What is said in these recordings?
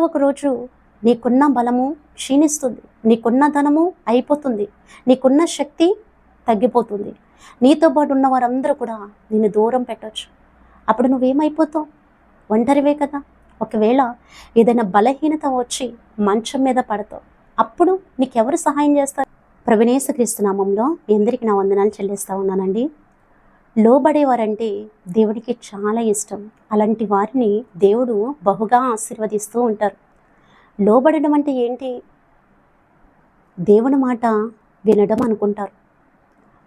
ఒకరోజు నీకున్న బలము క్షీణిస్తుంది. నీకున్న ధనము అయిపోతుంది. నీకున్న శక్తి తగ్గిపోతుంది. నీతో పాటు ఉన్న వారందరూ కూడా నిన్ను దూరం పెట్టొచ్చు. అప్పుడు నువ్వేమైపోతావు? ఒంటరివే కదా? ఒకవేళ ఏదైనా బలహీనత వచ్చి మంచం మీద పడతావు అప్పుడు నీకెవరు సహాయం చేస్తారు? ప్రవినేశ క్రీస్తునామంలో మీ అందరికీ నా వందనాలు చెల్లిస్తూ ఉన్నానండి. లోబడేవారంటే దేవుడికి చాలా ఇష్టం. అలాంటి వారిని దేవుడు బహుగా ఆశీర్వదిస్తూ ఉంటారు. లోబడడం అంటే ఏంటి? దేవుని మాట వినడం అనుకుంటారు.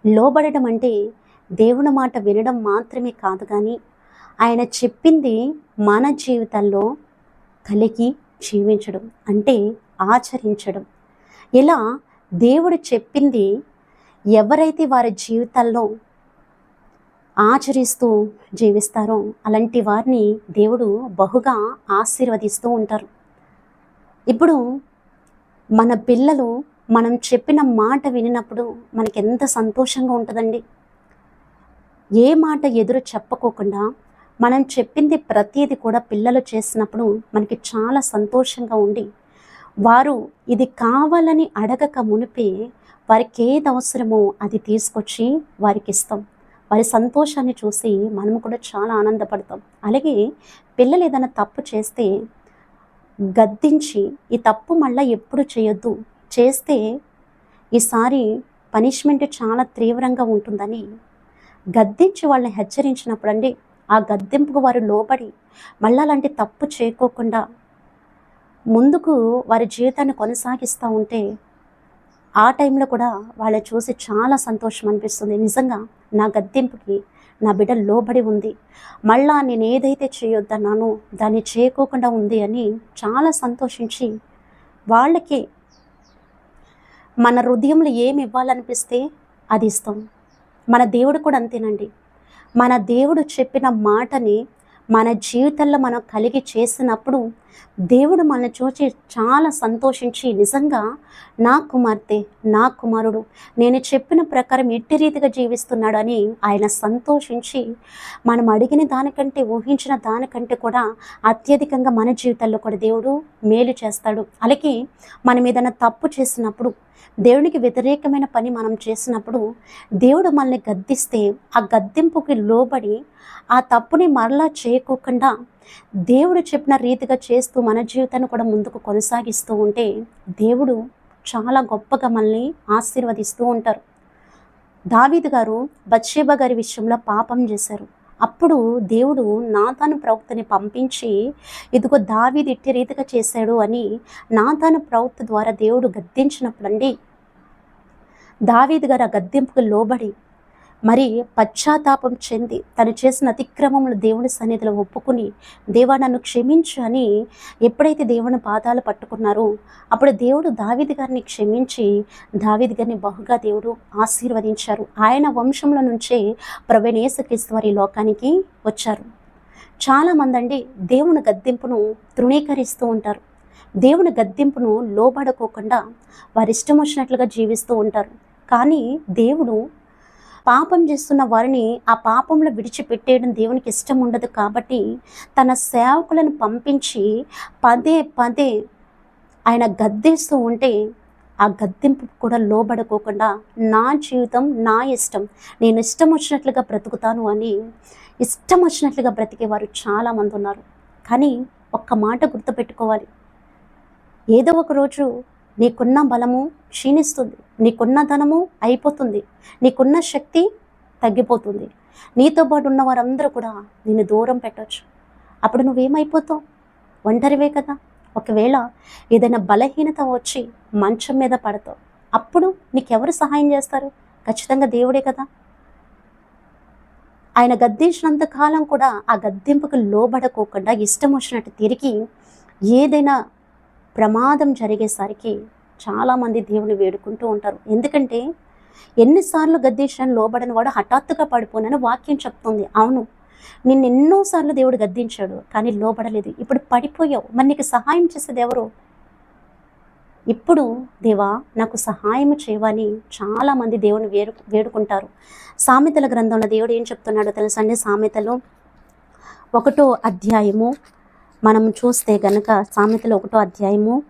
లోబడడం అంటే దేవుని మాట వినడం మాత్రమే కాదు కానీ ఆయన చెప్పింది మన జీవితాల్లో కలిగి జీవించడం అంటే ఆచరించడం. ఇలా దేవుడు చెప్పింది ఎవరైతే వారి జీవితాల్లో ఆచరిస్తూ జీవిస్తారో. అలాంటి వారిని దేవుడు బహుగా ఆశీర్వదిస్తూ ఉంటారు. ఇప్పుడు మన పిల్లలు మనం చెప్పిన మాట వినినప్పుడు మనకి ఎంత సంతోషంగా ఉంటుందండి. ఏ మాట ఎదురు చెప్పకోకుండా మనం చెప్పింది ప్రతిది కూడా పిల్లలు చేసినప్పుడు మనకి చాలా సంతోషంగా ఉండి వారు ఇది కావాలని అడగక మునిపే వారికి ఏది అవసరమో అది తీసుకొచ్చి వారికి ఇస్తాం. వారి సంతోషాన్ని చూసి మనము కూడా చాలా ఆనందపడతాం. అలాగే పిల్లలు ఏదైనా తప్పు చేస్తే గద్దించి ఈ తప్పు మళ్ళీ ఎప్పుడు చేయొద్దు. చేస్తే ఈసారి పనిష్మెంట్ చాలా తీవ్రంగా ఉంటుందని గద్దించి వాళ్ళని హెచ్చరించినప్పుడు అండి ఆ గద్దింపుకు వారు లోబడి మళ్ళీ అలాంటి తప్పు చేయకోకుండా ముందుకు వారి జీవితాన్ని కొనసాగిస్తూ ఉంటే ఆ టైంలో కూడా వాళ్ళని చూసి చాలా సంతోషం అనిపిస్తుంది. నిజంగా నా గద్దెంపుకి నా బిడ్డ లోబడి ఉంది. మళ్ళా నేను ఏదైతే చేయొద్దన్నానో దాన్ని చేయకోకుండా ఉంది అని చాలా సంతోషించి వాళ్ళకి మన హృదయంలో ఏమి ఇవ్వాలనిపిస్తే అది ఇస్తాం. మన దేవుడు కూడా అంతేనండి. మన దేవుడు చెప్పిన మాటని మన జీవితంలో మనం కలిగి చేసినప్పుడు దేవుడు మన చూసి చాలా సంతోషించి నిజంగా నా కుమార్తె నా కుమారుడు నేను చెప్పిన ప్రకారం ఎట్టి రీతిగా జీవిస్తున్నాడు అని ఆయన సంతోషించి మనం అడిగిన దానికంటే ఊహించిన దానికంటే కూడా అత్యధికంగా మన జీవితాల్లో కూడా దేవుడు మేలు చేస్తాడు. అలాగే మనం ఏదైనా తప్పు చేసినప్పుడు దేవునికి వ్యతిరేకమైన పని మనం చేసినప్పుడు దేవుడు మనల్ని గద్దిస్తే ఆ గద్దింపుకి లోబడి ఆ తప్పుని మరలా చేయకోకుండా దేవుడు చెప్పిన రీతిగా చేస్తూ మన జీవితాన్ని కూడా ముందుకు కొనసాగిస్తూ ఉంటే దేవుడు చాలా గొప్పగా మనల్ని ఆశీర్వదిస్తూ ఉంటారు. దావీదు గారు బత్షేబ గారి విషయంలో పాపం చేశారు. అప్పుడు దేవుడు నాతాను ప్రవక్తని పంపించి ఇదిగో దావీది ఇట్టి రీతిగా చేశాడు అని నాతాను ప్రవక్త ద్వారా దేవుడు గద్దించినప్పుడండి దావీదు గారు ఆ గద్దింపుకు లోబడి మరి పశ్చాత్తాపం చెంది తను చేసిన అతిక్రమములు దేవుని సన్నిధిలో ఒప్పుకుని దేవా నన్ను క్షమించు అని ఎప్పుడైతే దేవుని పాదాలు పట్టుకున్నారో అప్పుడు దేవుడు దావిద్ గారిని క్షమించి దావిద్ గారిని బహుగా దేవుడు ఆశీర్వదించారు. ఆయన వంశంలో నుంచే ప్రవీణేశక్రీస్తు వారి లోకానికి వచ్చారు. చాలామంది అండి దేవుని గద్దింపును తృణీకరిస్తూ ఉంటారు. దేవుని గద్దింపును లోబడుకోకుండా వారి ఇష్టం వచ్చినట్లుగా జీవిస్తూ ఉంటారు. కానీ దేవుడు పాపం చేస్తున్న వారిని ఆ పాపంలో విడిచిపెట్టేయడం దేవునికి ఇష్టం ఉండదు కాబట్టి తన సేవకులను పంపించి పదే పదే ఆయన గద్దేస్తూ ఉంటే ఆ గద్దెంపు కూడా లోబడుకోకుండా నా జీవితం నా ఇష్టం నేను ఇష్టం వచ్చినట్లుగా బ్రతుకుతాను అని ఇష్టం వచ్చినట్లుగా బ్రతికేవారు చాలామంది ఉన్నారు. కానీ ఒక్క మాట గుర్తుపెట్టుకోవాలి. ఏదో ఒక రోజు నీకున్న బలము క్షీణిస్తుంది. నీకున్న ధనము అయిపోతుంది. నీకున్న శక్తి తగ్గిపోతుంది. నీతో పాటు ఉన్న వారందరూ కూడా నిన్ను దూరం పెట్టవచ్చు అప్పుడు నువ్వేమైపోతావు? ఒంటరివే కదా? ఒకవేళ ఏదైనా బలహీనత వచ్చి మంచం మీద పడతావు అప్పుడు నీకెవరు సహాయం చేస్తారు? ఖచ్చితంగా దేవుడే కదా? ఆయన గద్దించినంత కాలం కూడా ఆ గద్దింపుకు లోబడకోకుండా ఇష్టం వచ్చినట్టు తిరిగి ఏదైనా ప్రమాదం జరిగేసరికి చాలామంది దేవుని వేడుకుంటూ ఉంటారు. ఎందుకంటే ఎన్నిసార్లు గద్దించిన లోబడని వాడు హఠాత్తుగా పడిపోనని వాక్యం చెప్తుంది. అవును నిన్ను ఎన్నోసార్లు దేవుడు గద్దించాడు కానీ లోబడలేదు. ఇప్పుడు పడిపోయావు. మరి నీకు సహాయం చేసేది ఎవరు? ఇప్పుడు దేవా నాకు సహాయం చేయవని చాలామంది దేవుని వేడు వేడుకుంటారు. సామెతల గ్రంథంలో దేవుడు ఏం చెప్తున్నాడో తెలుసండి? సామెతలు ఒకటో అధ్యాయము మనం చూస్తే గనక సామెతలు ఒకటో అధ్యాయము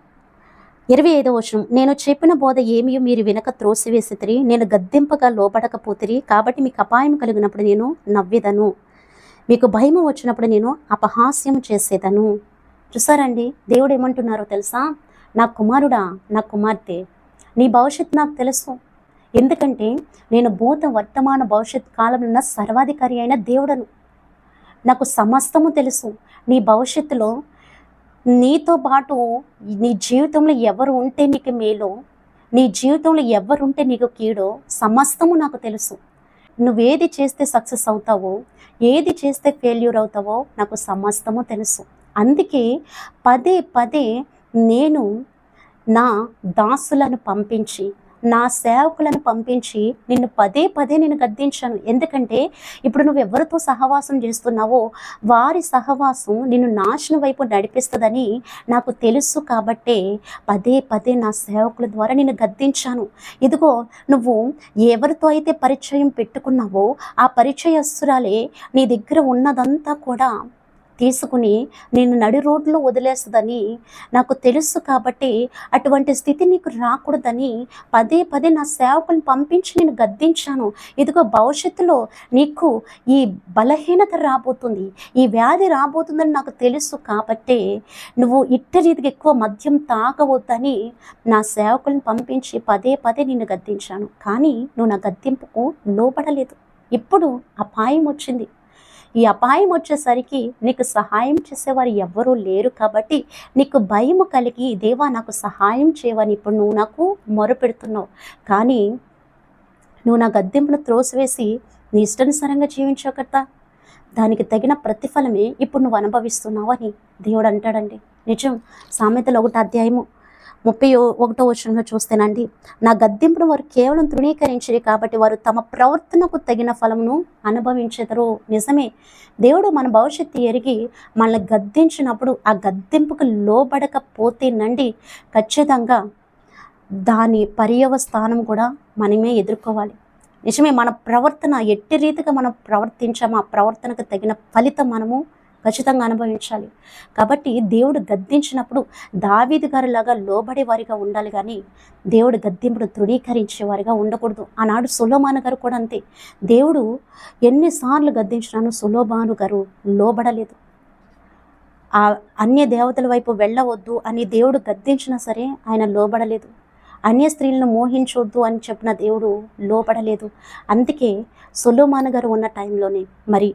ఇరవై ఐదో వచనం. నేను చెప్పిన బోధ ఏమీ మీరు వినక త్రోసివేసితిరి. నేను గద్దెంపగా లోబడకపోతిరి. కాబట్టి మీకు అపాయం కలిగినప్పుడు నేను నవ్వేదను. మీకు భయము వచ్చినప్పుడు నేను అపహాస్యం చేసేదను. చూసారండి? దేవుడు ఏమంటున్నారో తెలుసా? నా కుమారుడా నా కుమార్తె నీ భవిష్యత్తు నాకు తెలుసు. ఎందుకంటే నేను భూత వర్తమాన భవిష్యత్ కాలంలో ఉన్న సర్వాధికారి అయిన దేవుడను. నాకు సమస్తము తెలుసు. నీ భవిష్యత్తులో నీతో పాటు నీ జీవితంలో ఎవరు ఉంటే నీకు మేలో నీ జీవితంలో ఎవరు ఉంటే నీకు కీడో సమస్తము నాకు తెలుసు. నువ్వేది చేస్తే సక్సెస్ అవుతావో ఏది చేస్తే ఫెయిల్యూర్ అవుతావో నాకు సమస్తము తెలుసు. అందుకే పదే పదే నేను నా దాసులను పంపించి నా సేవకులను పంపించి నిన్ను పదే పదే నేను గద్దించాను. ఎందుకంటే ఇప్పుడు నువ్వు ఎవరితో సహవాసం చేస్తున్నావో వారి సహవాసం నిన్ను నాశనం వైపు నడిపిస్తుందని నాకు తెలుసు కాబట్టే పదే పదే నా సేవకుల ద్వారా నేను గద్దించాను. ఇదిగో నువ్వు ఎవరితో అయితే పరిచయం పెట్టుకున్నావో ఆ పరిచయస్తురాలే నీ దగ్గర ఉన్నదంతా కూడా తీసుకుని నేను నడి రోడ్లో వదిలేస్తుందని నాకు తెలుసు కాబట్టి అటువంటి స్థితి నీకు రాకూడదని పదే పదే నా సేవకుని పంపించి నేను గద్దించాను. ఇదిగో భవిష్యత్తులో నీకు ఈ బలహీనత రాబోతుంది. ఈ వ్యాధి రాబోతుందని నాకు తెలుసు కాబట్టే నువ్వు ఇట్ట రీతికి ఎక్కువ మద్యం తాగవద్దని నా సేవకుని పంపించి పదే పదే నేను గద్దించాను. కానీ నువ్వు నా గద్దింపుకు లోపడలేదు ఇప్పుడు అపాయం వచ్చింది. ఈ అపాయం వచ్చేసరికి నీకు సహాయం చేసేవారు ఎవ్వరూ లేరు కాబట్టి నీకు భయము కలిగి దేవా నాకు సహాయం చేయవని ఇప్పుడు నువ్వు నాకు మొరపెడుతున్నావు. కానీ నువ్వు నా గద్దెంపును త్రోసివేసి నీ ఇష్టానుసారంగా జీవించావు కదా దానికి తగిన ప్రతిఫలమే ఇప్పుడు నువ్వు అనుభవిస్తున్నావు అని దేవుడు అంటాడండి. నిజం. సామెతలు ఒకటి అధ్యాయము ముప్పై ఒకటో వచనంలో చూస్తేనండి నా గద్దెంపును వారు కేవలం తృణీకరించరు కాబట్టి వారు తమ ప్రవర్తనకు తగిన ఫలమును అనుభవించెదరు. నిజమే దేవుడు మన భవిష్యత్తు ఎరిగి మనల్ని గద్దించినప్పుడు ఆ గద్దెంపుకు లోబడకపోతేనండి ఖచ్చితంగా దాని పర్యవస్థానం కూడా మనమే ఎదుర్కోవాలి. నిజమే మన ప్రవర్తన ఎట్టి రీతిగా మనం ప్రవర్తించాము ఆ ప్రవర్తనకు తగిన ఫలితం మనము ఖచ్చితంగా అనుభవించాలి. కాబట్టి దేవుడు గద్దించినప్పుడు దావీదు గారిలాగా లోబడే వారిగా ఉండాలి కానీ దేవుడు గద్దింపుడు తృణీకరించే వారిగా ఉండకూడదు. ఆనాడు సులోమాను గారు కూడా అంతే. దేవుడు ఎన్నిసార్లు గద్దించినాను సులోమాను గారు లోబడలేదు. ఆ అన్య దేవతల వైపు వెళ్ళవద్దు అని దేవుడు గద్దించినా సరే ఆయన లోబడలేదు. అన్య స్త్రీలను మోహించొద్దు అని చెప్పిన దేవుడు లోపడలేదు అందుకే సొలోమాన్ గారు ఉన్న టైంలోనే మరి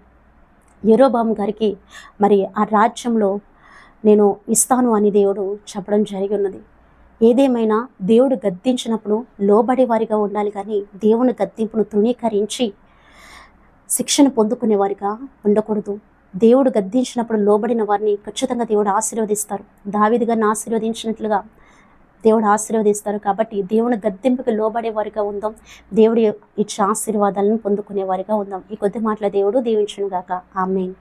యరోబాము గారికి మరి ఆ రాజ్యంలో నేను ఇస్తాను అని దేవుడు చెప్పడం జరిగి ఉన్నది ఏదేమైనా దేవుడు గద్దించినప్పుడు లోబడే వారిగా ఉండాలి కానీ దేవుని గద్దింపును తృణీకరించి శిక్షణ పొందుకునేవారిగా ఉండకూడదు. దేవుడు గద్దించినప్పుడు లోబడిన వారిని ఖచ్చితంగా దేవుడు ఆశీర్వదిస్తారు. దావిదిగా ఆశీర్వదించినట్లుగా దేవుడు ఆశీర్వదిస్తారు కాబట్టి దేవుని గద్దెంపుకి లోబడే వారిగా ఉందాం. దేవుడి ఇచ్చే ఆశీర్వాదాలను పొందుకునే వారిగా ఉందాం. ఈ కొద్ది మాటల దేవుడు దీవించును గాక ఆమెన్.